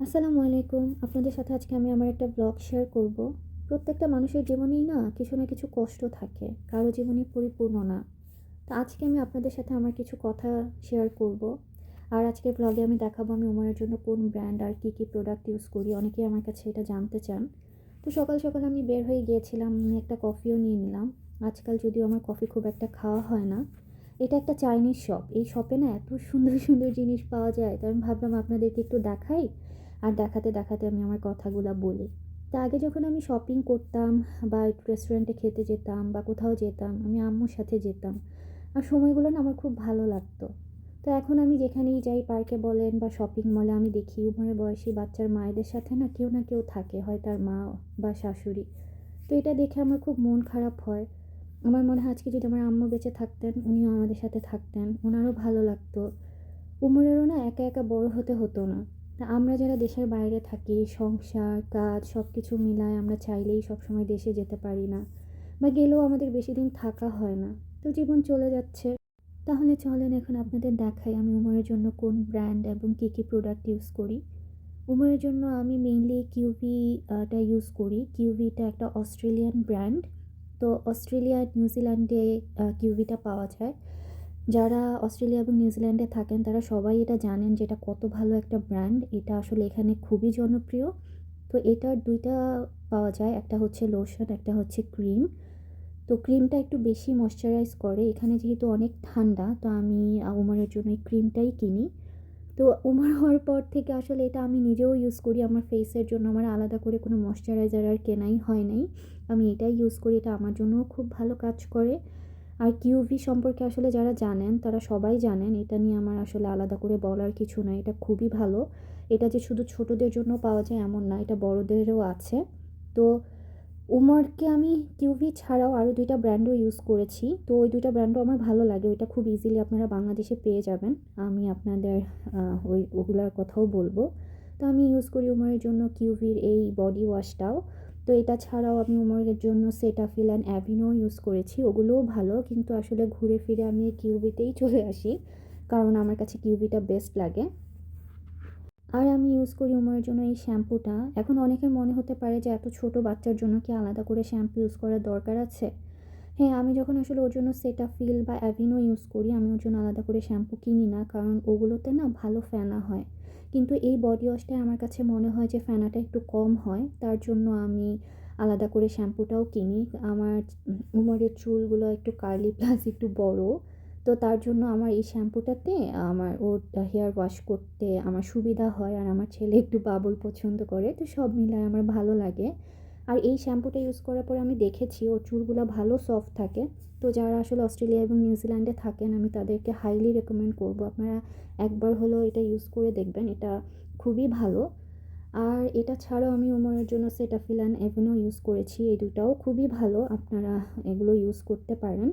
আসসালামু আলাইকুম। আপনাদের সাথে আজকে আমি আমার একটা ব্লগ শেয়ার করব। প্রত্যেকটা মানুষের জীবনেই না কিছু না কিছু কষ্ট থাকে, কারও জীবনে পরিপূর্ণ না। তো আজকে আমি আপনাদের সাথে আমার কিছু কথা শেয়ার করব। আর আজকে ব্লগে আমি দেখাবো আমি উমারের জন্য কোন ব্র্যান্ড আর কী কী প্রোডাক্ট ইউজ করি। অনেকেই আমার কাছে এটা জানতে চান। তো সকাল সকাল আমি বের হয়ে গিয়েছিলাম, আমি একটা কফিও নিয়ে নিলাম। আজকাল যদিও আমার কফি খুব একটা খাওয়া হয় না। এটা একটা চাইনিজ শপ এই শপে না এত সুন্দর সুন্দর জিনিস পাওয়া যায়। তো আমি ভাবলাম আপনাদেরকে একটু দেখাই। আর দেখাতে দেখাতে আমি আমার কথাগুলো বলি। তা আগে যখন আমি শপিং করতাম বা একটু রেস্টুরেন্টে খেতে যেতাম বা কোথাও যেতাম, আমি আম্মুর সাথে যেতাম। আর সময়গুলো না আমার খুব ভালো লাগতো। তো এখন আমি যেখানেই যাই, পার্কে বলেন বা শপিং মলে আমি দেখি, উমরে বয়সী বাচ্চার মায়েদের সাথে না কেউ না কেউ থাকে, হয় তার মা বা শাশুড়ি। তো এটা দেখে আমার খুব মন খারাপ হয়। আমার মনে হয় আজকে যদি আমার আম্মু বেঁচে থাকতেন, উনিও আমাদের সাথে থাকতেন ওনারও ভালো লাগতো। উমরেরও না একা একা বড় হতে হতো না। তা আমরা যারা দেশের বাইরে থাকি, সংসার, কাজ সব কিছু মিলায় আমরা চাইলেই সবসময় দেশে যেতে পারি না বা গেলেও আমাদের বেশি দিন থাকা হয় না। তো জীবন চলে যাচ্ছে। তাহলে চলেন এখন আপনাদের দেখাই আমি উমরের জন্য কোন ব্র্যান্ড এবং কী কী প্রোডাক্ট ইউজ করি। উমরের জন্য আমি মেইনলি কিউভিটা ইউজ করি। কিউভিটা একটা অস্ট্রেলিয়ান ব্র্যান্ড। তো অস্ট্রেলিয়া, নিউজিল্যান্ডে কিউভিটা পাওয়া যায়। যারা অস্ট্রেলিয়া এবং নিউজিল্যান্ডে থাকেন, তারা সবাই এটা জানেন যে এটা কত ভালো একটা ব্র্যান্ড। এটা আসলে এখানে খুবই জনপ্রিয়। তো এটার দুইটা পাওয়া যায়, একটা হচ্ছে লোশন, একটা হচ্ছে ক্রিম। তো ক্রিমটা একটু বেশি ময়শ্চারাইজ করে। এখানে যেহেতু অনেক ঠান্ডা, তো আমি উমারের জন্য এই ক্রিমটাই কিনি। তো উমার হওয়ার পর থেকে আসলে এটা আমি নিজেও ইউজ করি। আমার ফেসের জন্য আমার আলাদা করে কোনো ময়শ্চারাইজার আর কেনাই হয় নাই। আমি এটাই ইউজ করি। এটা আমার জন্যও খুব ভালো কাজ করে। আর কিউভি সম্পর্কে আসলে যারা জানেন, তারা সবাই জানেন, এটা নিয়ে আমার আসলে আলাদা করে বলার কিছু নাই। এটা খুবই ভালো। এটা যে শুধু ছোটোদের জন্য পাওয়া যায় এমন না, এটা বড়দেরও আছে। তো উমরকে আমি কিউভি ছাড়াও আরও দুইটা ব্র্যান্ডও ইউজ করেছি। তো ওই দুইটা ব্র্যান্ডও আমার ভালো লাগে। ওইটা খুব ইজিলি আপনারা বাংলাদেশে পেয়ে যাবেন। আমি আপনাদের ওই, ওগুলোর কথাও বলব। তো আমি ইউজ করি উমরের জন্য কিউভির এই বডি ওয়াশটাও তো এটা ছাড়াও আমি উমরের জন্য সেটাফিল অ্যান্ড অ্যাভিনো ইউজ করেছি, ওগুলোও ভালো। কিন্তু আসলে ঘুরে ফিরে আমি কিউবিতেই চলে আসি, কারণ আমার কাছে কিউবিটা বেস্ট লাগে। আর আমি ইউজ করি উমরের জন্য এই শ্যাম্পুটা। এখন অনেকের মনে হতে পারে যে এত ছোট বাচ্চার জন্য কি আলাদা করে শ্যাম্পু ইউজ করার দরকার আছে? হ্যাঁ আমি যখন আসলে ওর জন্য সেটাফিল বা অ্যাভিনো ইউজ করি, আমি ওর জন্য আলাদা করে শ্যাম্পু কিনি না, কারণ ওগুলোতে না ভালো ফেনা হয়। কিন্তু এই বডি ওয়াশটায় আমার কাছে মনে হয় যে ফেনাটা একটু কম হয়। তার জন্য আমি আলাদা করে শ্যাম্পুটাও কিনি। আমার উমরের চুলগুলো একটু কার্লি প্লাস একটু বড়। তো তার জন্য আমার এই শ্যাম্পুটাতে আমার ওর হেয়ার ওয়াশ করতে আমার সুবিধা হয় আর আমার ছেলে একটু বাবল পছন্দ করে। তো সব মিলায় আমার ভালো লাগে। আর এই শ্যাম্পুটা ইউজ করার পরে আমি দেখেছি, ওর চুলগুলো ভালো সফট থাকে। তো যারা আসলে অস্ট্রেলিয়া এবং নিউজিল্যান্ডে থাকেন, আমি তাদেরকে হাইলি রেকমেন্ড করব। আপনারা একবার হলেও এটা ইউজ করে দেখবেন, এটা খুবই ভালো। আর এটা ছাড়াও আমি ওমরের জন্য সেটা ফিলান এভেনো ইউজ করেছি, এই দুটাও খুবই ভালো, আপনারা এগুলো ইউজ করতে পারেন।